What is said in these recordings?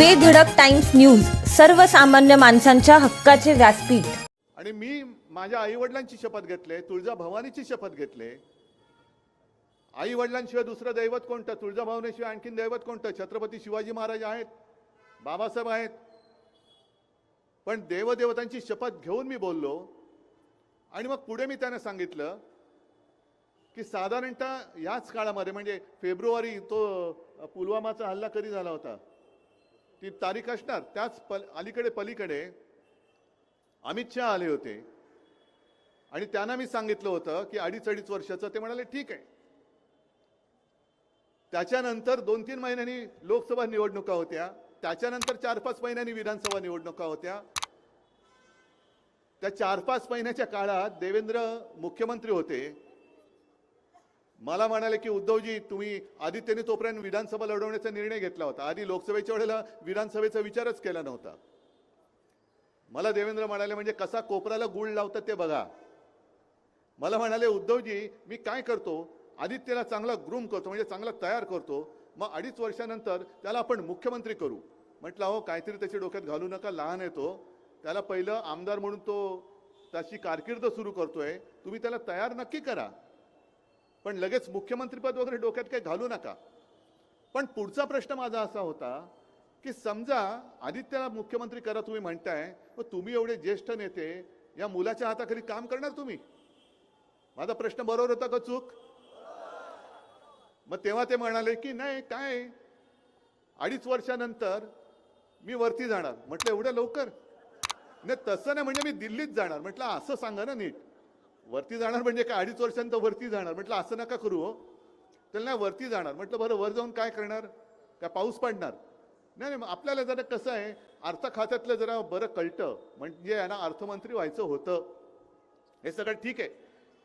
बेधडक times news सर्वसामान्य माणसांच्या हक्काचे व्यासपीठ. आणि मी माझ्या आई वडिलांची शपथ घेतले तुळजा भवानीची शपथ घेतले. आई वडिलांशिवाय दुसरं दैवत कोणतं? तुळजाभवानीशिवाय आणखीन दैवत कोणतं? छत्रपती शिवाजी महाराज आहेत बाबासाहेब आहेत. पण देवदेवतांची शपथ घेऊन मी बोललो आणि मग पुढे मी त्यांना सांगितलं की साधारणतः याच काळामध्ये म्हणजे फेब्रुवारी तो पुलवामाचा हल्ला कधी झाला होता? ती तारीख असणार. त्याच पल अलीकडे पलीकडे अमित शहा आले होते. आणि त्यांना मी सांगितलं होतं की अडीच अडीच वर्षाचं ते म्हणाले ठीक आहे. त्याच्यानंतर दोन तीन महिन्यांनी लोकसभा निवडणुका होत्या. त्याच्यानंतर चार पाच महिन्यांनी विधानसभा निवडणुका होत्या. त्या चार पाच महिन्याच्या काळात देवेंद्र मुख्यमंत्री होते. मला म्हणाले की उद्धवजी तुम्ही आधी त्यांनी तोपर्यंत विधानसभा लढवण्याचा निर्णय घेतला होता. आधी लोकसभेच्या वेळेला विधानसभेचा विचारच केला नव्हता. मला देवेंद्र म्हणाले म्हणजे कसा कोपराला गुळ लावतात ते बघा. मला म्हणाले उद्धवजी मी काय करतो? आदित्यला चांगला ग्रूम करतो म्हणजे चांगला तयार करतो. मग अडीच वर्षानंतर त्याला आपण मुख्यमंत्री करू. म्हटलं अहो काहीतरी त्याच्या डोक्यात घालू नका लहान येतो त्याला पहिलं आमदार म्हणून तो त्याची कारकीर्द सुरू करतोय. तुम्ही त्याला तयार नक्की करा. पण लगेच मुख्यमंत्रीपद वगैरे डोक्यात काही घालू नका. पण पुढचा प्रश्न माझा असा होता की समजा आदित्यला मुख्यमंत्री करा तुम्ही म्हणताय मग तुम्ही एवढे ज्येष्ठ नेते या मुलाच्या हाताखाली काम करणार तुम्ही? माझा प्रश्न बरोबर होता का चूक? मग तेव्हा ते म्हणाले की नाही काय? अडीच वर्षानंतर मी वरती जाणार. म्हटलं एवढं लवकर? नाही तसं नाही म्हणजे मी दिल्लीत जाणार. म्हटलं असं सांगा ना नीट. वरती जाणार म्हणजे काय? अडीच वर्षांत वरती जाणार. म्हटलं असं नका करू हो. त्याला नाही वरती जाणार. म्हटलं बरं वर जाऊन काय करणार? काय पाऊस पडणार? नाही नाही मग आपल्याला जरा कसं आहे अर्थ खात्यातलं जरा बरं कळतं. म्हणजे यांना अर्थमंत्री व्हायचं होतं. हे सगळं ठीक आहे.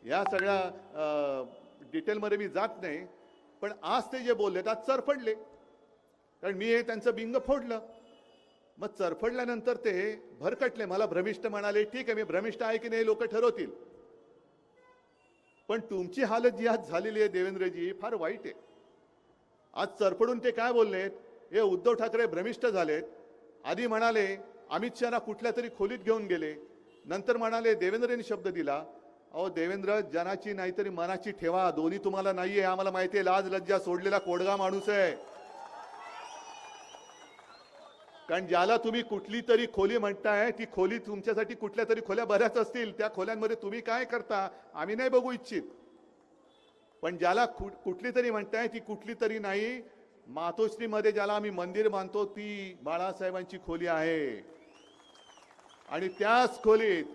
या सगळ्या डिटेलमध्ये मी जात नाही. पण आज ते जे बोलले आज चरफडले. कारण मी हे त्यांचं बिंग फोडलं. मग चरफडल्यानंतर ते भरकटले. मला भ्रमिष्ट म्हणाले ठीक आहे मी भ्रमिष्ट आहे की नाही लोक ठरवतील. पण तुमची हालत जी आज झालेली आहे देवेंद्रजी फार वाईट आहे. आज चरफडून ते काय बोललेत? हे उद्धव ठाकरे भ्रमिष्ट झालेत. आधी म्हणाले अमित शहाना कुठल्या तरी खोलीत घेऊन गेले. नंतर म्हणाले देवेंद्रनी शब्द दिला. अहो देवेंद्र जनाची नाहीतरी मनाची ठेवा. दोन्ही तुम्हाला नाहीये आम्हाला माहिती आहे लाज लज्जा सोडलेला कोडगा माणूस आहे. कारण ज्याला तुम्ही कुठली तरी खोली म्हणताय ती खोली तुमच्यासाठी कुठल्या तरी खोल्या बऱ्याच असतील. त्या खोल्यांमध्ये तुम्ही काय करता आम्ही नाही बघू इच्छित. पण ज्याला कुठली तरी म्हणताय ती कुठली तरी नाही मातोश्रीमध्ये ज्याला आम्ही मंदिर मानतो ती बाळासाहेबांची खोली आहे. आणि त्याच खोलीत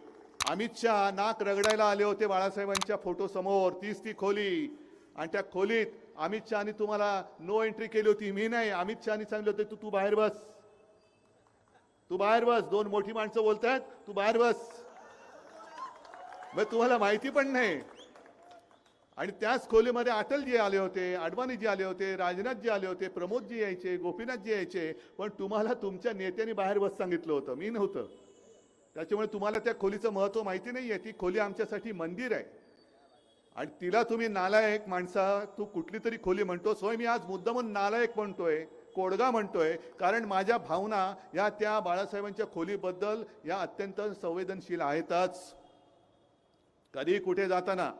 अमित शहा नाक रगडायला आले होते बाळासाहेबांच्या फोटो समोर. तीच ती खोली. आणि त्या खोलीत अमित शहानी तुम्हाला नो एंट्री केली होती. मी नाही. अमित शहानी सांगितलं होतं तू तू बाहेर बस. तू बाहेर बस दोन मोठी माणसं बोलतायत तू बाहेर बस. मग तुम्हाला माहिती पण नाही. आणि त्याच खोलीमध्ये अटलजी आले होते अडवाणीजी आले होते राजनाथजी आले होते प्रमोदजी यायचे गोपीनाथजी यायचे पण तुम्हाला तुमच्या नेत्याने बाहेर बस सांगितलं होतं मी नव्हतं. त्याच्यामुळे तुम्हाला त्या खोलीचं महत्त्व माहिती नाही आहे ती खोली आमच्यासाठी मंदिर आहे. आणि तिला तुम्ही नालायक माणसा तू कुठली तरी खोली म्हणतोस होय मी आज मुद्दामून नालायक म्हणतोय. कोडगा म्हणतोय कारण माझ्या भावना या त्या बाळासाहेबांच्या खोलीबद्दल या अत्यंत संवेदनशील आहेतच. कधी कुठे जाताना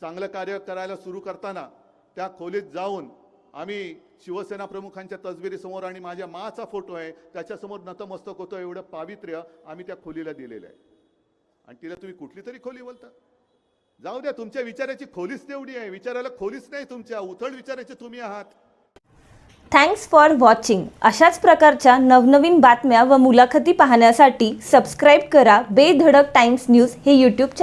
चांगलं कार्य करायला सुरू करताना त्या खोलीत जाऊन आम्ही शिवसेना प्रमुखांच्या तसबिरीसमोर आणि माझ्या माचा फोटो आहे त्याच्यासमोर नतमस्तक होतो एवढं पावित्र्य आम्ही त्या खोलीला दिलेलं आहे. आणि तिला तुम्ही कुठली तरी खोली बोलता? जाऊ द्या तुमच्या विचाराची खोलीच तेवढी आहे. विचारायला खोलीच नाही तुमच्या. उथळ विचाराचे तुम्ही आहात. थँक्स फॉर वॉचिंग अशाच प्रकारच्या नवनवीन बातम्या व मुलाखती पाहण्यासाठी सबस्क्राईब करा बेधडक टाइम्स न्यूज हे यूट्यूब चॅनल